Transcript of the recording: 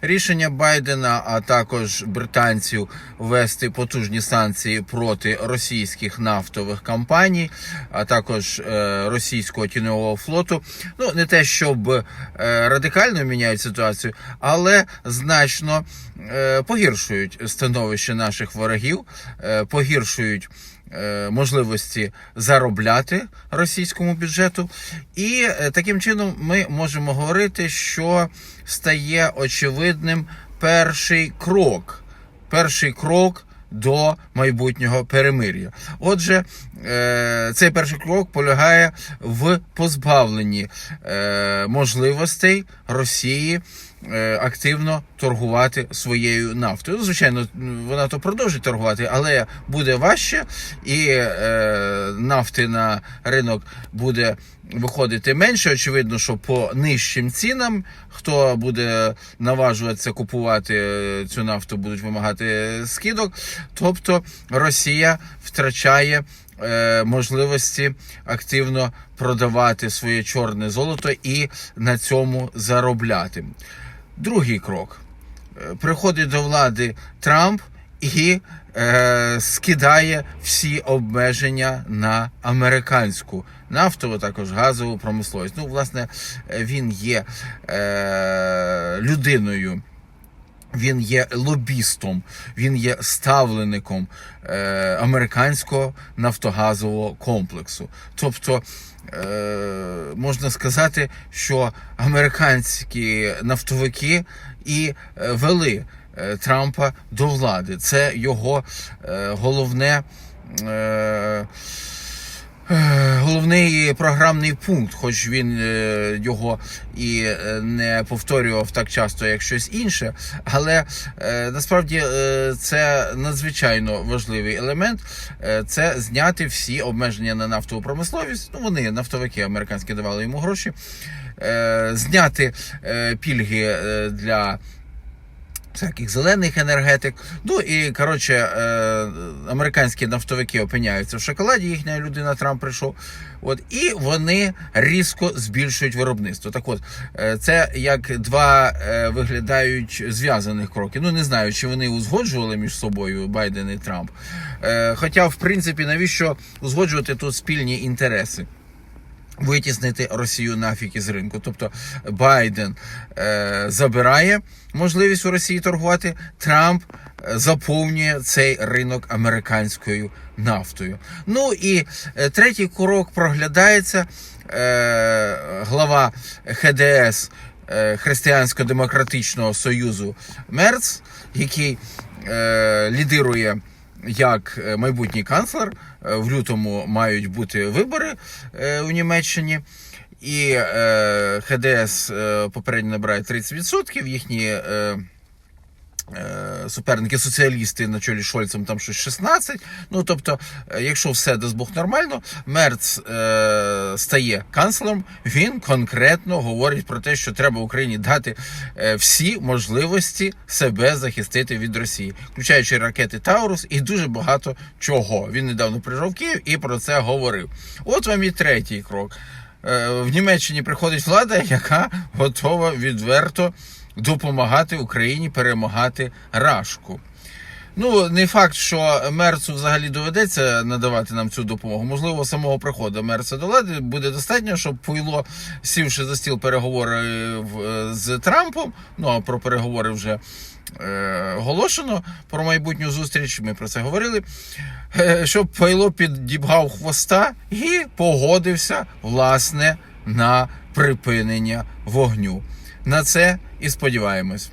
Рішення Байдена, а також британців ввести потужні санкції проти російських нафтових компаній, а також е, російського тіньового флоту. Ну не те, щоб е, радикально міняють ситуацію, але значно е, погіршують становище наших ворогів, погіршують. Е, Можливості заробляти російському бюджету, і е, таким чином ми можемо говорити, що стає очевидним перший крок. Перший крок до майбутнього перемир'я. Отже, е, цей перший крок полягає в позбавленні можливостей Росії активно торгувати своєю нафтою. Ну, звичайно, вона то продовжить торгувати, але буде важче, і е, нафти на ринок буде виходити менше. Очевидно, що по нижчим цінам, хто буде наважуватися купувати е, цю нафту, будуть вимагати скидок. Тобто Росія втрачає. е, Можливості активно продавати своє чорне золото і на цьому заробляти. Другий крок Е, приходить до влади Трамп і е, скидає всі обмеження на американську нафтову, також газову промисловість. Ну, власне, е, він є е, людиною. Він є лобістом, він є ставлеником е, американського нафтогазового комплексу. Тобто е, можна сказати, що американські нафтовики і е, вели е, Трампа до влади. Це його е, головне. Е, Головний програмний пункт, хоч він е, його і е, не повторював так часто, як щось інше, але е, насправді це надзвичайно важливий елемент. Це зняти всі обмеження на нафтову промисловість. Ну вони нафтовики американські давали йому гроші, зняти пільги для всяких зелених енергетик. Ну і коротше, е, американські нафтовики опиняються в шоколаді. Їхня людина Трамп прийшов. От і вони різко збільшують виробництво. Так, от е, це як два е, виглядають зв'язаних кроки. Ну не знаю, чи вони узгоджували між собою Байден і Трамп. Хоча, в принципі, навіщо узгоджувати тут спільні інтереси? Витіснити Росію нафіг із ринку. Тобто Байден е, забирає можливість у Росії торгувати, Трамп е, заповнює цей ринок американською нафтою. Ну і е, третій крок проглядається. Е, глава ХДС е, Християнсько-демократичного союзу Мерц, який е, лідирує як е, майбутній канцлер. Е, В лютому мають бути вибори е, у Німеччині. І ХДС попередньо набирає 30%, їхні суперники, соціалісти на чолі Шольцем, там щось 16. Ну тобто, е, якщо все дасть Бог нормально, Мерц е, стає канцлером. Він конкретно говорить про те, що треба Україні дати е, всі можливості себе захистити від Росії, включаючи ракети Таурус і дуже багато чого. Він недавно приїжджав в Київ і про це говорив. От вам і третій крок. Е, В Німеччині приходить влада, яка готова відверто допомагати Україні перемагати Рашку. Ну, не факт, що Мерцу взагалі доведеться надавати нам цю допомогу. Можливо, самого приходу Мерца до влади буде достатньо, щоб Пуйло, сівши за стіл переговори з Трампом. Ну а про переговори вже е, оголошено про майбутню зустріч. Ми про це говорили. Е, щоб Пайло підібгав хвоста і погодився власне на припинення вогню. На це і сподіваємось.